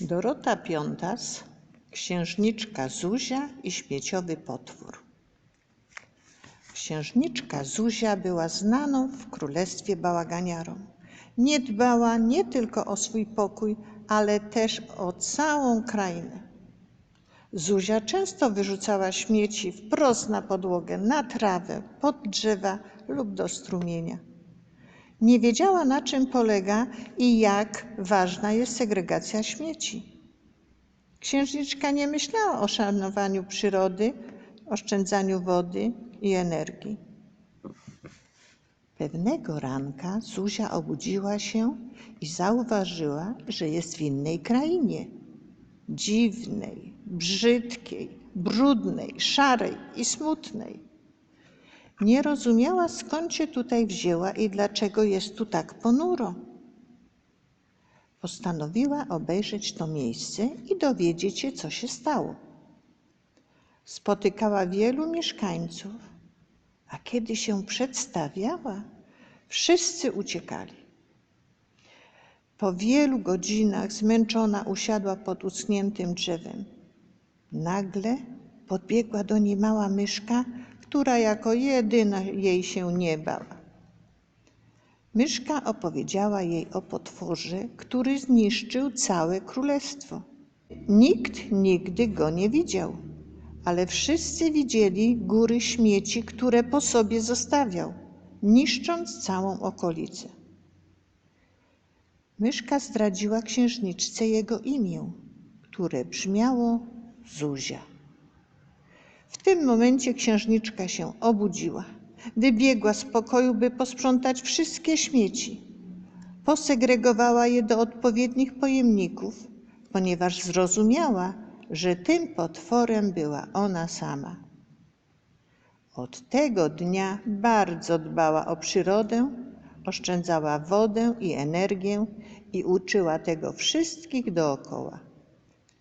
Dorota Piątas, księżniczka Zuzia i śmieciowy potwór. Księżniczka Zuzia była znaną w królestwie bałaganiarą. Nie dbała nie tylko o swój pokój, ale też o całą krainę. Zuzia często wyrzucała śmieci wprost na podłogę, na trawę, pod drzewa lub do strumienia. Nie wiedziała, na czym polega i jak ważna jest segregacja śmieci. Księżniczka nie myślała o szanowaniu przyrody, oszczędzaniu wody i energii. Pewnego ranka Zuzia obudziła się i zauważyła, że jest w innej krainie. Dziwnej, brzydkiej, brudnej, szarej i smutnej. Nie rozumiała, skąd się tutaj wzięła i dlaczego jest tu tak ponuro. Postanowiła obejrzeć to miejsce i dowiedzieć się, co się stało. Spotykała wielu mieszkańców, a kiedy się przedstawiała, wszyscy uciekali. Po wielu godzinach zmęczona usiadła pod uschniętym drzewem. Nagle podbiegła do niej mała myszka, która jako jedyna jej się nie bała. Myszka opowiedziała jej o potworze, który zniszczył całe królestwo. Nikt nigdy go nie widział, ale wszyscy widzieli góry śmieci, które po sobie zostawiał, niszcząc całą okolicę. Myszka zdradziła księżniczce jego imię, które brzmiało Zuzia. W tym momencie księżniczka się obudziła. Wybiegła z pokoju, by posprzątać wszystkie śmieci. Posegregowała je do odpowiednich pojemników, ponieważ zrozumiała, że tym potworem była ona sama. Od tego dnia bardzo dbała o przyrodę, oszczędzała wodę i energię i uczyła tego wszystkich dookoła.